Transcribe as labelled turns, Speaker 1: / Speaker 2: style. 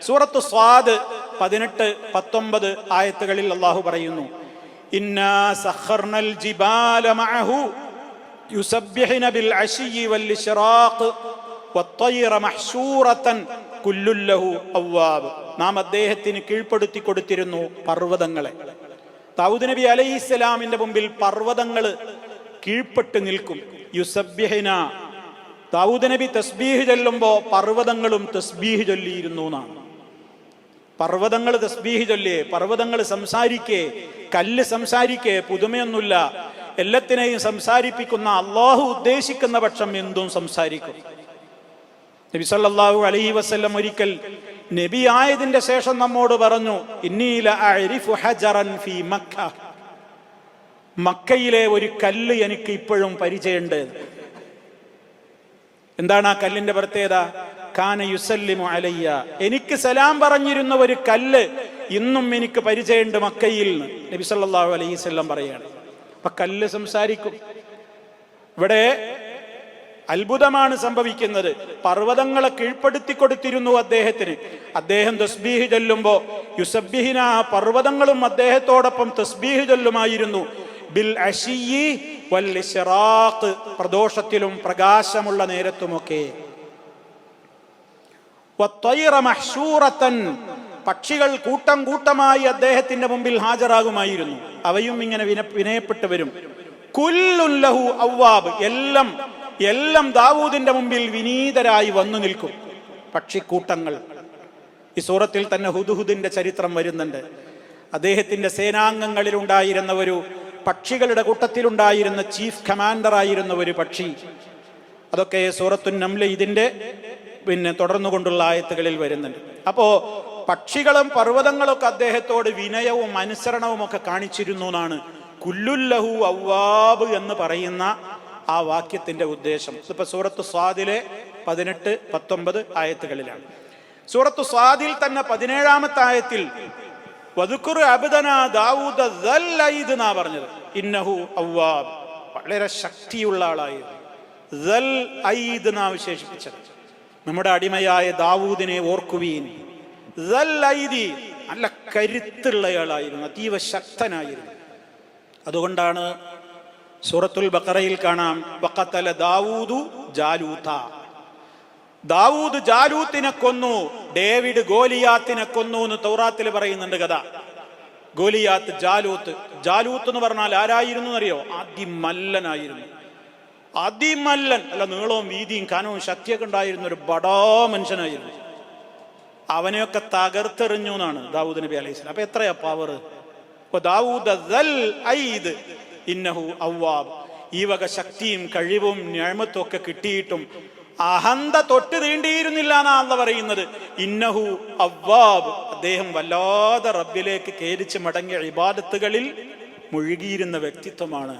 Speaker 1: സൂറത്ത് സ്വാദ് പതിനെട്ട് പത്തൊമ്പത് ആയത്തുകളിൽ അള്ളാഹു പറയുന്നു നാം അദ്ദേഹത്തിന് കീഴ്പ്പെടുത്തി കൊടുത്തിരുന്നു പർവതങ്ങളെ. തൗദ് നബി അലൈഹി ഇസ്ലാമിന്റെ മുമ്പിൽ പർവതങ്ങൾ കീഴ്പ്പെട്ട് നിൽക്കും. യുസബ്യഹിന ദാവൂദ് നബി തസ്ബീഹ് ചൊല്ലുമ്പോൾ പർവതങ്ങളും തസ്ബീഹ് ചൊല്ലിയിരുന്നു എന്നാണ്. പർവതങ്ങൾ തസ്ബീഹ് ചൊല്ലേ പർവതങ്ങൾ സംസാരിക്കേ കല്ല് സംസാരിക്കേ പുതുമയൊന്നുമില്ല. എല്ലാത്തിനെയും സംസാരിപ്പിക്കുന്ന അള്ളാഹു ഉദ്ദേശിക്കുന്ന പക്ഷം എന്തും സംസാരിക്കും. നബി സല്ലാഹു അലൈഹി വസ്ല്ലം ഒരിക്കൽ നബി ആയതിന്റെ ശേഷം നമ്മോട് പറഞ്ഞു ഫീ മക്ക. മക്കയിലെ ഒരു കല്ല് എനിക്ക് ഇപ്പോഴും പരിചയമുണ്ട്. എന്താണ് ആ കല്ലിന്റെ പ്രത്യേകത? കാന യുസല്ലിമു അലയ്യ. എനിക്ക് സലാം പറഞ്ഞിരുന്ന ഒരു കല്ല് ഇന്നും എനിക്ക് പരിചയമുണ്ട് മക്കയിൽ നബി സല്ലല്ലാഹു അലൈഹി വസല്ലം പറയാണ്. അപ്പൊ കല്ല് സംസാരിക്കും. ഇവിടെ അത്ഭുതമാണ് സംഭവിക്കുന്നത്. പർവതങ്ങളെ കീഴ്പ്പെടുത്തി കൊടുത്തിരുന്നു അദ്ദേഹത്തിന്. അദ്ദേഹം തസ്ബീഹ് ചൊല്ലുമ്പോ യുസബ്ബിഹിന പർവതങ്ങളും അദ്ദേഹത്തോടൊപ്പം തസ്ബീഹ് ചൊല്ലുമായിരുന്നു. ബിൽ പ്രദോഷത്തിലും പ്രകാശമുള്ള നേരത്തുമൊക്കെ. പക്ഷികൾ കൂട്ടം കൂട്ടമായി അദ്ദേഹത്തിന്റെ മുമ്പിൽ ഹാജരാകുമായിരുന്നു. അവയും ഇങ്ങനെ വിനയപ്പെട്ട് വരും. കുല്ലുല്ലഹു അവ്വാബ് എല്ലാം എല്ലാം ദാവൂദിന്റെ മുമ്പിൽ വിനീതരായി വന്നു നിൽക്കും പക്ഷിക്കൂട്ടങ്ങൾ. ഈ സൂറത്തിൽ തന്നെ ഹുദുഹുദിന്റെ ചരിത്രം വരുന്നുണ്ട്. അദ്ദേഹത്തിന്റെ സേനാംഗങ്ങളിൽ ഉണ്ടായിരുന്ന ഒരു പക്ഷികളുടെ കൂട്ടത്തിലുണ്ടായിരുന്ന ചീഫ് കമാൻഡർ ആയിരുന്ന ഒരു പക്ഷി. അതൊക്കെ സൂറത്തു നംല ഇതിന്റെ പിന്നെ തുടർന്നു കൊണ്ടുള്ള ആയത്തുകളിൽ വരുന്നുണ്ട്. അപ്പോ പക്ഷികളും പർവതങ്ങളൊക്കെ അദ്ദേഹത്തോട് വിനയവും അനുസരണവും ഒക്കെ കാണിച്ചിരുന്നു എന്നാണ് കുല്ലുല്ലഹു അവ്വാബ് എന്ന് പറയുന്ന ആ വാക്യത്തിന്റെ ഉദ്ദേശം. ഇപ്പൊ സൂറത്ത് സ്വാദിലെ പതിനെട്ട് പത്തൊമ്പത് ആയത്തുകളിലാണ്. സൂറത്ത് സ്വാദിൽ തന്നെ പതിനേഴാമത്തെ ആയത്തിൽ എന്നാ പറഞ്ഞത്. ഇന്നഹു അവ്വാബ്. വളരെ ശക്തിയുള്ള ആളായിരുന്നു. വിശേഷിപ്പിച്ചത്. നമ്മുടെ അടിമയായ ദാവൂദിനെ ഓർക്കുവീൻ. നല്ല കരുത്തുള്ളയാളായിരുന്നു അതീവ ശക്തനായിരുന്നു. അതുകൊണ്ടാണ് സൂറത്തുൽ ബക്കറയിൽ കാണാം ബക്കത്തല ദാവൂദു ജാലൂത്ത. ദാവൂദ് ജാലൂത്തിനെ കൊന്നു ഡേവിഡ് ഗോലിയാത്തിനെ കൊന്നു എന്ന് തൗറാത്തിൽ പറയുന്നുണ്ട് കഥ. ഗോലിയാത്ത് ജാലൂത്ത്. ജാലൂത്ത് എന്ന് പറഞ്ഞാൽ ആരായിരുന്നു എന്നറിയോ? അതിമല്ലനായിരുന്നു. അതിമല്ലൻ അല്ല നീളവും വീതിയും കനവും ശക്തിയൊക്കെ ഉണ്ടായിരുന്ന ഒരു ബടാ മനുഷ്യനായിരുന്നു. അവനെയൊക്കെ തകർത്തെറിഞ്ഞു എന്നാണ് ദാവൂദ് നബി അലൈഹി സ്വലാം. അപ്പൊ എത്രയാ പവർ ഇന്നഹു അവ്വാബ്. ഈ വക ശക്തിയും കഴിവും ഞാമത്തും ഒക്കെ കിട്ടിയിട്ടും അഹന്ത തൊട്ട് തീണ്ടിയിരുന്നില്ല എന്നാണ് പറയുന്നത്. ഇന്നഹു അവ്വാബ്. അദ്ദേഹം വല്ലാതെ റബ്ബിലേക്ക് കേരിച്ച് മടങ്ങിയ ഇബാദത്തുകളിൽ മുഴുകിയിരുന്ന വ്യക്തിത്വമാണ്.